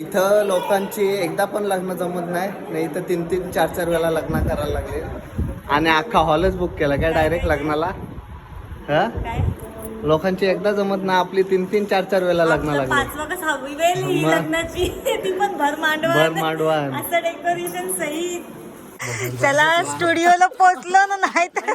इथं लोकांची एकदा पण लग्न जमत नाही नाही तर तीन तीन चार चार वेळा लग्न करायला लागले. आणि अख्खा हॉलच बुक केला काय डायरेक्ट लग्नाला? हा? लोकांची एकदा जमत नाही आपली तीन तीन चार चार वेळा लग्न लागले. लग्नाची. ती पण भर मांडवा भर मांडवान. असं डेकोरेशन सहित. चला स्टुडिओला पोहोचलो ना नाही तर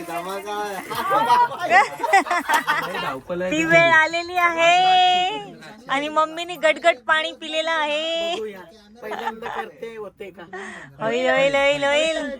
ती वेळ आलेली आहे. आणि मम्मीनी गटगट पाणी पिलेलं आहे. पहिल्यांदा करते होते का होईल होईल होईल होईल.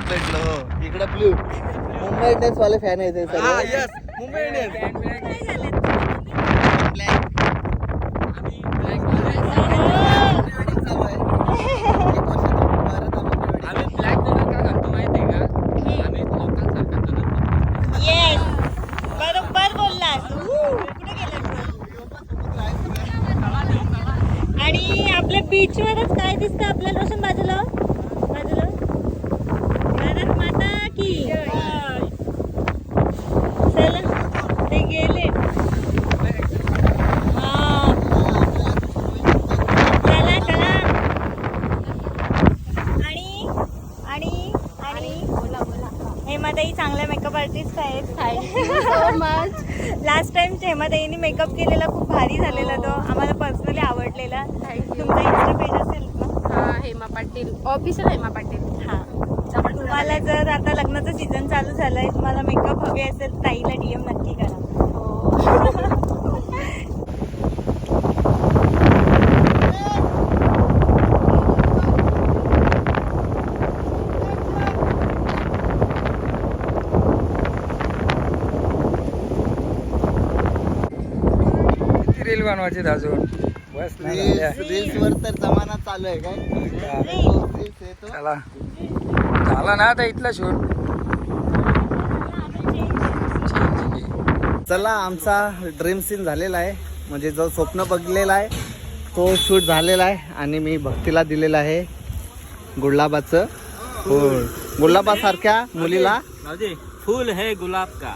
परत भेटलो. इकडे ब्लू मुंबई इंडियन्स वाले फॅन आहेत हे सगळे. मुंबई इंडियन्स ब्लॅक आम्ही ब्लॅक कलर का घालतो माहितीये का? आम्ही लोकांसारखा कलर येस बरोबर बोललास. ऊ, कुठे गेलास आणि आपल्या बीच वरच काय दिसतं? आपल्याला रोशन बाजूला बाजूला भारत माता की चला ते गेले हा चला चला आणि आणि आणि हेमाताई चांगल्या मेकअप आर्टिस्ट आहेत सो मच लास्ट टाइम हेमाताईने मेकअप केलेला खूप भारी झालेला तो. आम्हाला पर्सनली आवडलेला. तुमचा इन्स्टा पेज असेल ना? हा हेमा पाटील. ऑफिशियल हेमा पाटील. हा. तुम्हाला जर आता लग्नाचं सीझन चालू झालंय तुम्हाला मेकअप हवे असेल ताईला डीएम नक्की करा किती रील बनवायची अजून बस रील्स वर तर जमाना चालू आहे काय. चला. झाला ना आता इथला शूट? चला आमचा ड्रीम सीन झालेला आहे. म्हणजे जो स्वप्न बघलेला आहे तो शूट झालेला आहे आणि मी भक्तीला दिलेला आहे गुलाबाचं फूल. गुलाबासारख्या मुलीला फूल है गुलाब का?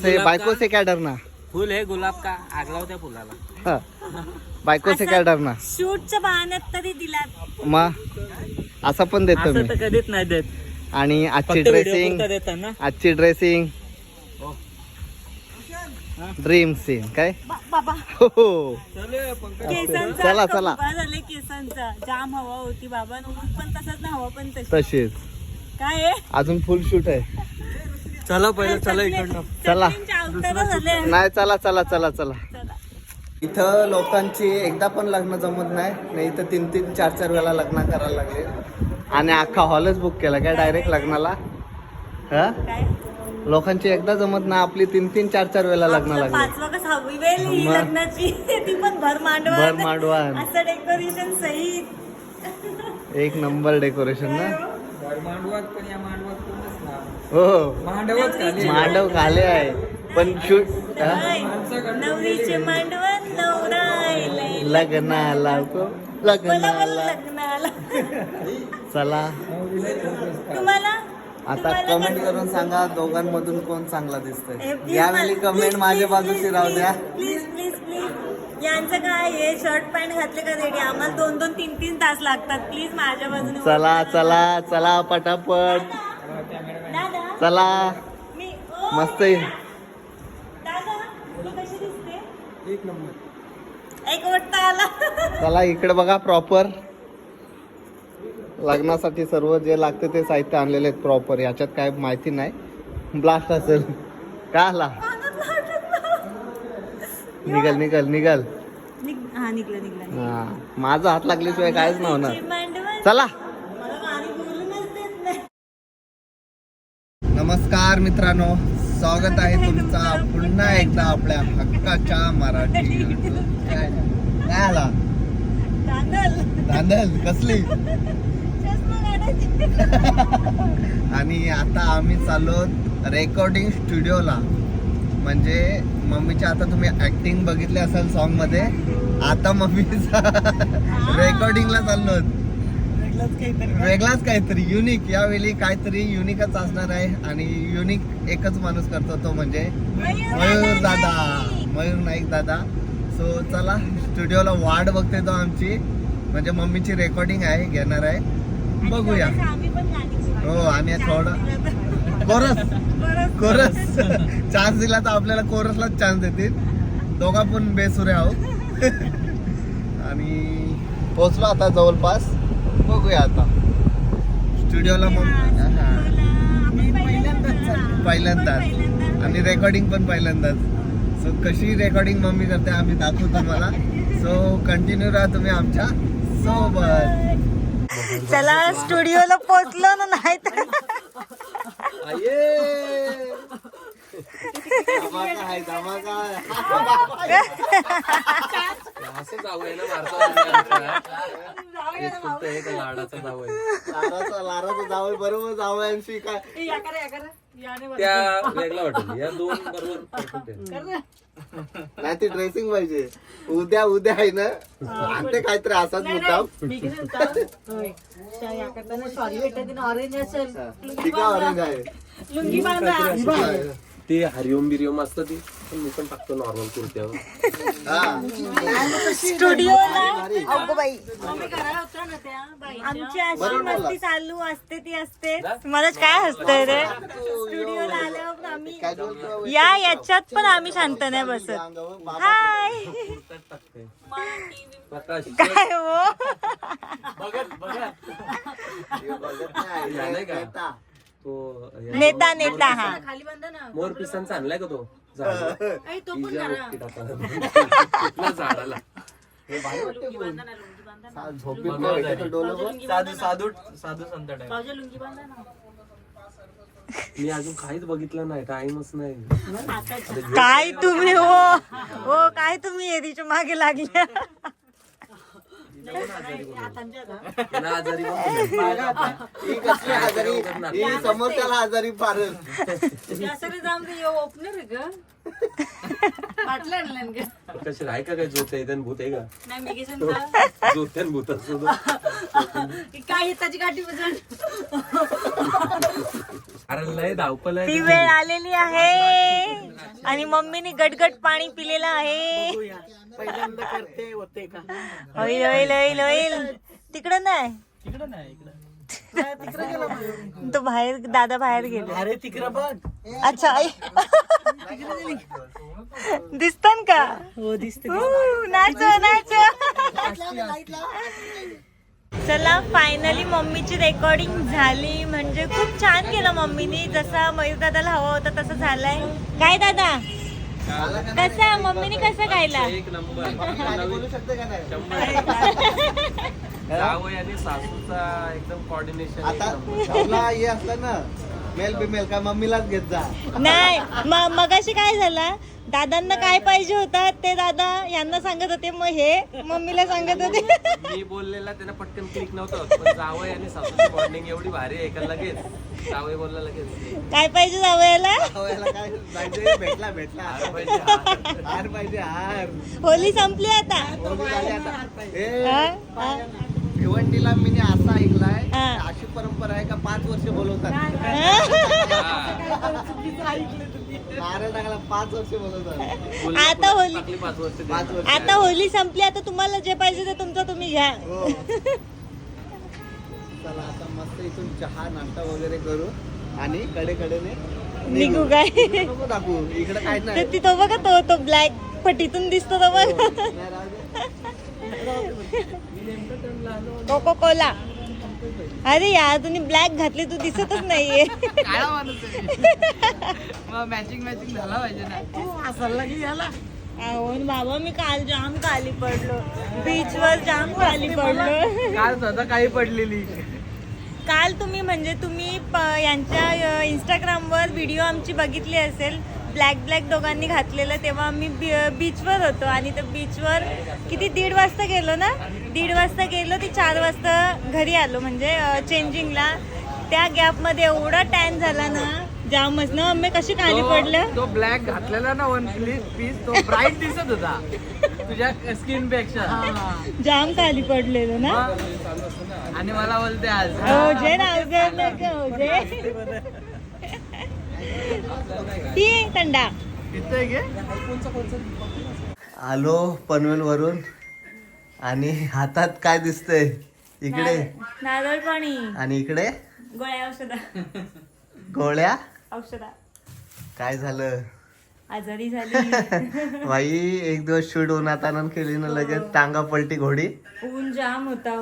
से बायको से काय डरना? फूल है गुलाब का? आग लाव त्या फुलाला. हा. बायको से काय डरना शूटच्या बहाण्यात तरी दिलात मग असं पण देतो मी. असं तर कधीच नाही देत. आणि आजची फक्त ड्रेसिंग देतात ना. आजची ड्रेसिंग ड्रीम सीन काय? बा- बाबा. हो, हो. केसांचा चला, चला. कंपा झाले केसांचा. जाम हवा होती बाबा. ऊन पण तसंच ना हवा पण तशी. तशीच. काय आहे अजून फुल शूट आहे. चला पहिलं चला इकडनं. चला. नाही चला चला चला चला. इथं लोकांची एकदा पण लग्न जमत नाही नाही तर तीन तीन चार चार वेळा लग्न करायला लागले. आणि अख्खा हॉलच बुक केला काय डायरेक्ट लग्नाला? हा? काय? लोकांची एकदा जमत नाही आपली तीन तीन चार चार वेळा लग्न लागले. ही. लग्नाची. ती पण भर मांडवा भर मांडवान. असं डेकोरेशन सहित. एक नंबर डेकोरेशन ना? मांडवात पण या मांडवात कोणच ना हो. मांडवच खाली मांडव खाले आहे. पण शूट हा? नवरीचे मांडवत नवरा आलाय. लग्नाला को लग्नाला. लग्नाला. चला. तुम्हाला? आता तुम्हाला कमेंट करून सांगा दोघांमधून कोण चांगला दिसतोय. यावेळी कमेंट माझ्या बाजूची राहू द्या. प्लीज यांचं काय आहे शर्ट पॅन्ट घातले का रेडी आम्हाला दोन दोन तीन तीन तास लागतात. प्लीज माझ्या बाजूने चला. चला चला पटापट. दादा. चला. मी ओ, मस्त आहे. दादा मी कशी दिसते? एक नंबर. एक वाटता आला. चला इकडे बघा प्रॉपर लग्नासाठी सर्व जे लागते ते साहित्य आणलेले आहेत प्रॉपर याच्यात काय माहिती नाही. ब्लास्ट असेल. काय आला? निघल निघल निघल. निघ- हा निघलं निघलं हा माझा हात लागल्याशिवाय काहीच नाही. होणार चला नमस्कार मित्रांनो स्वागत आहे तुमचा पुन्हा एकदा आपल्या हक्काच्या मराठी. काय आला तांदळ धांदल. कसली? आणि आता आम्ही चाललो रेकॉर्डिंग स्टुडिओला म्हणजे मम्मीच्या आता तुम्ही ऍक्टिंग बघितली असाल सॉन्गमध्ये आता मम्मीचा रेकॉर्डिंगला चाललो वेगळंच काहीतरी. युनिक यावेळी काहीतरी युनिकच असणार आहे आणि युनिक एकच माणूस करतो तो म्हणजे मयूर दादा. मयूर नाईक दादा. सो चला स्टुडिओला वाट बघते तो आमची. म्हणजे मम्मीची रेकॉर्डिंग आहे घेणार आहे. बघूया. हो आम्ही थोडं कोरस. कोरस. चान्स दिला तर आपल्याला कोरसलाच चान्स देतील. दोघा पण बेसुरे आहोत. आणि पोचलो आता जवळपास. बघूया आता. स्टुडिओला मग. पहिल्यांदाच आणि रेकॉर्डिंग पण पहिल्यांदाच. सो कशी रेकॉर्डिंग मम्मी करते आम्ही दाखवू तुम्हाला. सो कंटिन्यू राहा तुम्ही आमच्यासोबत. चला स्टुडिओला पोहोचलो ना नाही तर धमाका आहे धमाका आहे. असं जाऊ आहे ना भारतात एक फक्त एक लाडाचा जाऊ आहे. लाराचा लाराचा जावं बरोबर जावयांशी काय? त्या वेगळा वाटेल या दोन बरोबर perfect आहे. नाही ती ड्रेसिंग पाहिजे. उद्या उद्या आहे ना? ते काहीतरी असाच मुद्दाम. ऑरेंज असेल. ठीक आहे ऑरेंज आहे. लुंगी बांधा. ते हरिओम बिरिओम असतं ती. मी पण टाकतो नॉर्मल कुर्त्यावर. हा. स्टुडिओला अगो बाई. आमची अशी मस्ती चालू असते ती असते. मला काय हसतंय रे? स्टुडिओला आल्यावर आम्ही कॅज्युअल किंवा या याच्यात पण आम्ही शांत नाही बसत. हाय. काय हो? हे नेता. नेता हा. मोर पिसांचा आणलाय का तो? झाडाला? इजा की टाकायला. झाडाला सा- झोपीत नाही भेटत तर डोलं बघ. साधू साधू साधू संत टाईप मी अजून काहीच बघितलं नाही टाइमच नाही. काय तुम्ही हो. हो काय तुम्ही एरीच्या मागे लागल्या? ना आजारी पण नाही. ही कसली आजारी ही समोरच्याला आजारी पारल. आहे का काय जोत आहे? भूत आहे का? जोत्या भूत अरे लय धावपल ती आहे वेळ आलेली आहे. आणि मम्मीने गटगट पाणी पिलेलं आहे. होईल होईल होईल होईल. तिकडं नाही. तिकडं नाही इकडं. तो बाहेर दादा बाहेर गेले. अरे तिकडं बघ. अच्छा आई. दिसतन का? हो दिसते. नाच नाच. चला फायनली मम्मीची रेकॉर्डिंग झाली. म्हणजे खूप छान केलं मम्मीनी. जसा मयूर दादाला हवा होता तसं झालंय. काय दादा? कसा? मम्मीने कसं गायला? एक नंबर. बोलू शकते का नाही? जावई आणि सासूचा एकदम कॉर्डिनेशन आता आपला हे असलं ना मेल फिमेल का मम्मीलाच घेत जा. नाही म- मगाशी काय झालं? दादांना काय पाहिजे होता? ते दादा यांना सांगत होते मग हे मम्मीला सांगत होते. मी बोललेला त्यांना पटकन क्लिक नव्हतं होत. पण जावई आणि सासूची बॉन्डिंग एवढी भारी आहे का? लगेच. जावई बोलला लगेच. काय पाहिजे जावयाला? काय पाहिजे? भेटला भेटला. हार पाहिजे, हार. हार पाहिजे हार. होली संपली आता. होळी झाली आता. ए, हा? हा? भिवंडीला मी असा ऐकलाय हा. अशी परंपरा आहे का पाच वर्ष बोलवतात? नारळ पाच वर्ष बोलवतात. आता होली- टाकली पाच वर्ष ते. पाच वर्ष. आता होली संपली आता तुम्हाला जे पाहिजे ते तुमचं तुम्ही घ्या. हो. चला आता मस्त इथून चहा नाश्ता वगैरे करू आणि कडे कडेने निघू काय? दाखवू इकडे काय ते नाही. ती तो बघा तो तो ब्लॅक पटीतून दिसतो तो बघ. दे. कोको कोला अरे यार तुम्ही ब्लॅक घातले तू दिसतच नाहीये. मॅचिंग मॅचिंग झाला पाहिजे ना. बाबा मी काल जाम खाली पडलो. बीच वर जाम खाली पडलो. काल स्वतः काही पडलेली. काल तुम्ही म्हणजे तुम्ही प- यांच्या इंस्टाग्रामवर व्हिडिओ आमची बघितली असेल. ब्लॅक ब्लॅक दोघांनी घातलेलं तेव्हा आम्ही बी- बीचवर होतो आणि त्या बीचवर किती दीड वाजता गेलो ना? दीड वाजता गेलो ती चार वाजता घरी आलो म्हणजे चेंजिंगला त्या गॅपमध्ये एवढा टॅन झाला ना जामच. ना मम्मी कशी खाली पडलं? तो ब्लॅक घातलेला ना वन पीस पीस तो ब्राईट दिसत होता. तुझ्या स्किनपेक्षा जाम खाली पडलेलो ना? आणि मला बोलते आज हो जे राव जे ती थंडा आलो पनवेल वरून आणि हातात काय दिसतंय? इकडे. नारळ पाणी आणि इकडे? गोळ्या औषधा. गोळ्या? औषधा. काय झालं? आजारी झाली. बाई एक दिवस शूट उन्हात आणून केली ना लगेच टांगा पलटी घोडी. ऊन जाम होता हो.